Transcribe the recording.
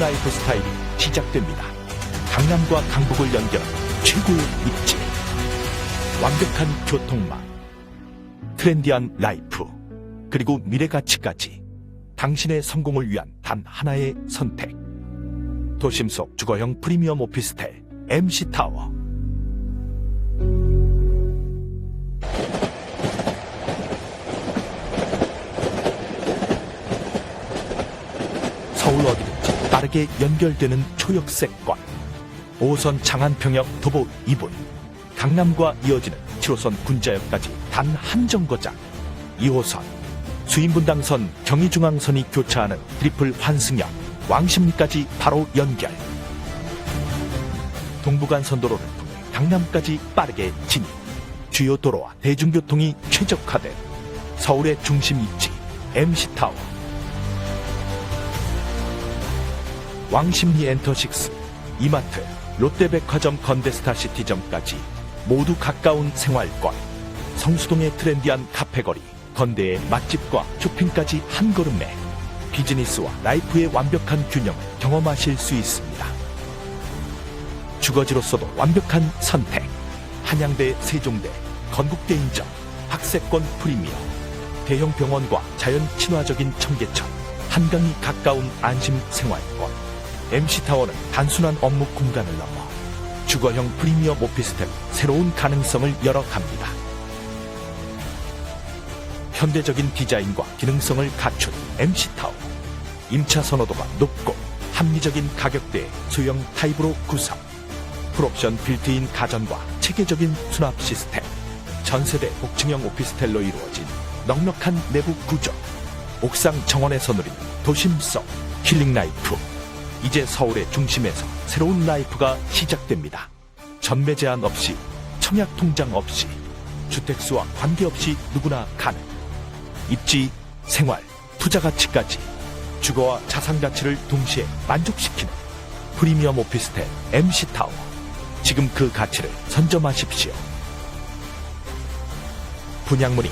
라이프 스타일이 시작됩니다. 강남과 강북을 연결한 최고의 입지. 완벽한 교통망. 트렌디한 라이프. 그리고 미래 가치까지. 당신의 성공을 위한 단 하나의 선택. 도심 속 주거형 프리미엄 오피스텔 MC타워. 어디든지 빠르게 연결되는 초역세권. 5호선 장안평역 도보 2분. 강남과 이어지는 7호선 군자역까지 단 한 정거장. 2호선. 수인분당선 경의중앙선이 교차하는 트리플 환승역. 왕십리까지 바로 연결. 동부간 선도로를 통해 강남까지 빠르게 진입. 주요 도로와 대중교통이 최적화된 서울의 중심 입지 MC타워 왕십리 엔터식스, 이마트, 롯데백화점 건데스타 시티점까지 모두 가까운 생활권. 성수동의 트렌디한 카페거리, 건대의 맛집과 쇼핑까지 한 걸음에 비즈니스와 라이프의 완벽한 균형을 경험하실 수 있습니다. 주거지로서도 완벽한 선택. 한양대, 세종대, 건국대 인정, 학세권 프리미엄, 대형 병원과 자연 친화적인 청계천, 한강이 가까운 안심 생활권. MC타워는 단순한 업무 공간을 넘어 주거형 프리미엄 오피스텔 새로운 가능성을 열어갑니다. 현대적인 디자인과 기능성을 갖춘 MC타워. 임차 선호도가 높고 합리적인 가격대의 소형 타입으로 구성. 풀옵션 빌트인 가전과 체계적인 수납 시스템. 전세대 복층형 오피스텔로 이루어진 넉넉한 내부 구조. 옥상 정원에서 누리는 도심성 힐링 라이프. 이제 서울의 중심에서 새로운 라이프가 시작됩니다. 전매 제한 없이, 청약 통장 없이, 주택수와 관계없이 누구나 가능. 입지, 생활, 투자 가치까지 주거와 자산 가치를 동시에 만족시키는 프리미엄 오피스텔 MC타워. 지금 그 가치를 선점하십시오. 분양문의